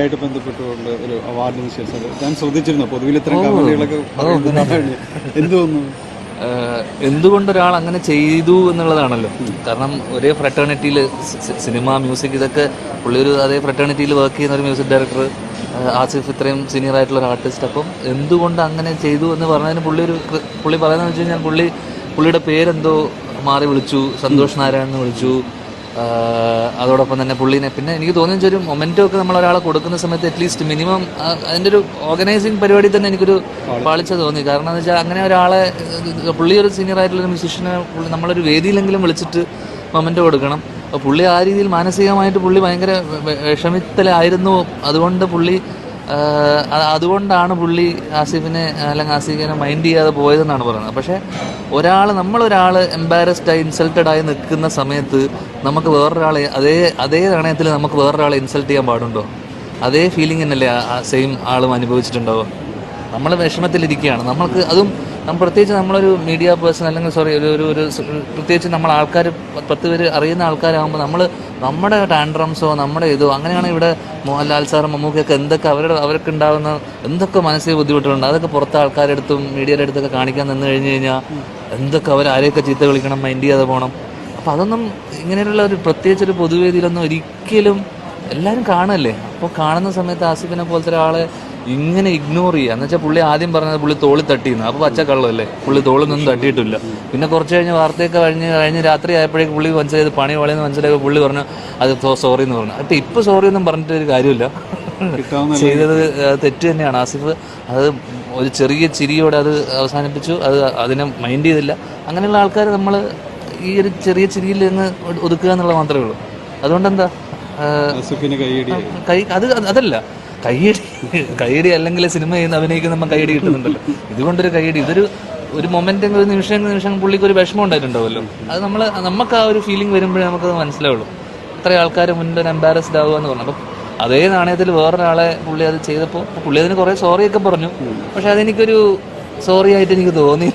ആയിട്ട് ബന്ധപ്പെട്ടുകൊണ്ട് ഒരു അവാർഡിന് ശേഷം ഞാൻ ശ്രദ്ധിച്ചിരുന്നു. പൊതുവിൽ ഇത്തരം കമന്റുകളൊക്കെ പറയുന്നതാണ് എന്ത് തോന്നുന്നു എന്തുകൊണ്ട് ഒരാൾ അങ്ങനെ ചെയ്തു എന്നുള്ളതാണല്ലോ. കാരണം ഒരേ ഫ്രട്ടേണിറ്റിയിൽ സിനിമ മ്യൂസിക് ഇതൊക്കെ പുള്ളി ഒരു അതേ ഫ്രട്ടേണിറ്റിയിൽ വർക്ക് ചെയ്യുന്ന ഒരു മ്യൂസിക് ഡയറക്ടർ ആസിഫ് ഇത്രയും സീനിയർ ആയിട്ടുള്ള ഒരു ആർട്ടിസ്റ്റ് അപ്പം എന്തുകൊണ്ട് അങ്ങനെ ചെയ്തു എന്ന് പറഞ്ഞതിന് പുള്ളി ഒരു പുള്ളി പറയുന്നത് വെച്ച് കഴിഞ്ഞാൽ പുള്ളി പുള്ളിയുടെ പേരെന്തോ മാറി വിളിച്ചു. സന്തോഷ് നാരായൺ എന്ന് വിളിച്ചു. അതോടൊപ്പം തന്നെ പുള്ളീനെ പിന്നെ എനിക്ക് തോന്നുന്ന ഒരു മൊമെന്റോ ഒക്കെ നമ്മൾ ഒരാളെ കൊടുക്കുന്ന സമയത്ത് അറ്റ്ലീസ്റ്റ് മിനിമം അതിന്റെ ഒരു ഓർഗനൈസിങ് പരിപാടി തന്നെ എനിക്കൊരു പാളിച്ച തോന്നി. കാരണം എന്ന് വെച്ചാൽ അങ്ങനെ ഒരാളെ പുള്ളി ഒരു സീനിയർ ആയിട്ടുള്ള ഒരു മ്യൂസീഷ്യനെ പുള്ളി നമ്മളൊരു വേദിയിലെങ്കിലും വിളിച്ചിട്ട് മൊമെന്റോ കൊടുക്കണം. അപ്പോൾ പുള്ളി ആ രീതിയിൽ മാനസികമായിട്ട് പുള്ളി ഭയങ്കര വിഷമിത്തലായിരുന്നു. അതുകൊണ്ട് പുള്ളി അതുകൊണ്ടാണ് പുള്ളി ആസിഫിനെ അല്ലെങ്കിൽ ആസിഫിനെ മൈൻഡ് ചെയ്യാതെ പോയതെന്നാണ് പറയുന്നത്. പക്ഷേ ഒരാൾ നമ്മളൊരാൾ ഇൻസൾട്ടഡ് ആയി നിൽക്കുന്ന സമയത്ത് നമുക്ക് വേറൊരാളെ അതേ അതേ നാണയത്തിൽ നമുക്ക് വേറൊരാളെ ഇൻസൾട്ട് ചെയ്യാൻ പാടുണ്ടോ? അതേ ഫീലിംഗ് തന്നെയല്ലേ ആ സെയിം ആളും അനുഭവിച്ചിട്ടുണ്ടാവുക. നമ്മൾ വിഷമത്തിലിരിക്കുകയാണ്. നമ്മൾക്ക് അതും നമ്മൾ പ്രത്യേകിച്ച് നമ്മളൊരു മീഡിയ പേഴ്സൺ അല്ലെങ്കിൽ സോറി ഒരു ഒരു ഒരു പ്രത്യേകിച്ച് നമ്മൾ ആൾക്കാർ പത്ത് പേര് അറിയുന്ന ആൾക്കാരാകുമ്പോൾ നമ്മൾ നമ്മുടെ ടാൻഡ്രംസോ നമ്മുടെ ഇതോ അങ്ങനെയാണ് ഇവിടെ മോഹൻലാൽ സാറും മമ്മൂക്കൊക്കെ എന്തൊക്കെ അവരുടെ അവർക്ക് ഉണ്ടാകുന്ന എന്തൊക്കെ മനസ്സിൽ ബുദ്ധിമുട്ടുകളുണ്ട്? അതൊക്കെ പുറത്തെ ആൾക്കാരെടുത്തും മീഡിയയുടെ അടുത്തൊക്കെ കാണിക്കാൻ നിന്ന് കഴിഞ്ഞ് കഴിഞ്ഞാൽ എന്തൊക്കെ അവർ ആരെയൊക്കെ ചീത്ത വിളിക്കണം മൈൻഡ് ചെയ്യാതെ പോകണം അപ്പോൾ അതൊന്നും ഇങ്ങനെയുള്ള ഒരു പ്രത്യേകിച്ച് ഒരു പൊതുവേദിയിലൊന്നും ഒരിക്കലും എല്ലാവരും കാണല്ലേ? അപ്പോൾ കാണുന്ന സമയത്ത് ആസിഫിനെ പോലത്തെ ഒരാളെ ഇങ്ങനെ ഇഗ്നോർ ചെയ്യുക. എന്ന് വെച്ചാൽ പുള്ളി ആദ്യം പറഞ്ഞത് പുള്ളി തോളി തട്ടിയെന്ന് അപ്പോൾ പച്ച കള്ളമല്ലേ പുള്ളി തോളിൽ നിന്നും തട്ടിയിട്ടില്ല. പിന്നെ കുറച്ച് കഴിഞ്ഞ് വാർത്തയൊക്കെ കഴിഞ്ഞ് കഴിഞ്ഞ് രാത്രി ആയപ്പോഴേക്ക് പുള്ളി മനസ്സിലായത് പണി വളയെന്ന് മനസ്സിലാക്കി പുള്ളി പറഞ്ഞു അത് സോറി എന്ന് പറഞ്ഞു. അപ്പം ഇപ്പോൾ സോറി ഒന്നും പറഞ്ഞിട്ട് ഒരു കാര്യമില്ല. ചെയ്തത് തെറ്റ് തന്നെയാണ്. ആസിഫ് അത് ഒരു ചെറിയ ചിരിയോടെ അത് അവസാനിപ്പിച്ചു. അത് അതിനെ മൈൻഡ് ചെയ്തില്ല. അങ്ങനെയുള്ള ആൾക്കാർ നമ്മൾ ഈ ഒരു ചെറിയ ചിരിയിൽ നിന്ന് ഒതുക്കുക എന്നുള്ളത് മാത്രമേ ഉള്ളൂ. അതുകൊണ്ട് എന്താ കൈ അത് അതല്ല. കൈയടി കൈയടി അല്ലെങ്കിൽ സിനിമ ചെയ്യുന്ന അഭിനയിക്കുന്ന കൈയടി കിട്ടുന്നുണ്ടല്ലോ. ഇതുകൊണ്ടൊരു കൈയടി ഇതൊരു ഒരു മൊമെന്റ് ഒരു നിമിഷം നിമിഷം പുള്ളിക്ക് ഒരു വിഷമം ഉണ്ടായിട്ടുണ്ടാവുമല്ലോ. അത് നമ്മൾ നമുക്ക് ആ ഒരു ഫീലിംഗ് വരുമ്പോഴേ നമുക്കത് മനസ്സിലാവുള്ളൂ. ഇത്ര ആൾക്കാർ മുന്നിൽ ഒരു എംബാരസ്ഡ് ആവുക എന്ന് പറഞ്ഞു. അപ്പം അതേ നാണയത്തിൽ വേറൊരാളെ പുള്ളി അത് ചെയ്തപ്പോൾ പുള്ളി അതിന് കുറേ സോറിയൊക്കെ പറഞ്ഞു. പക്ഷെ അതെനിക്കൊരു സോറി ആയിട്ട് എനിക്ക് തോന്നി.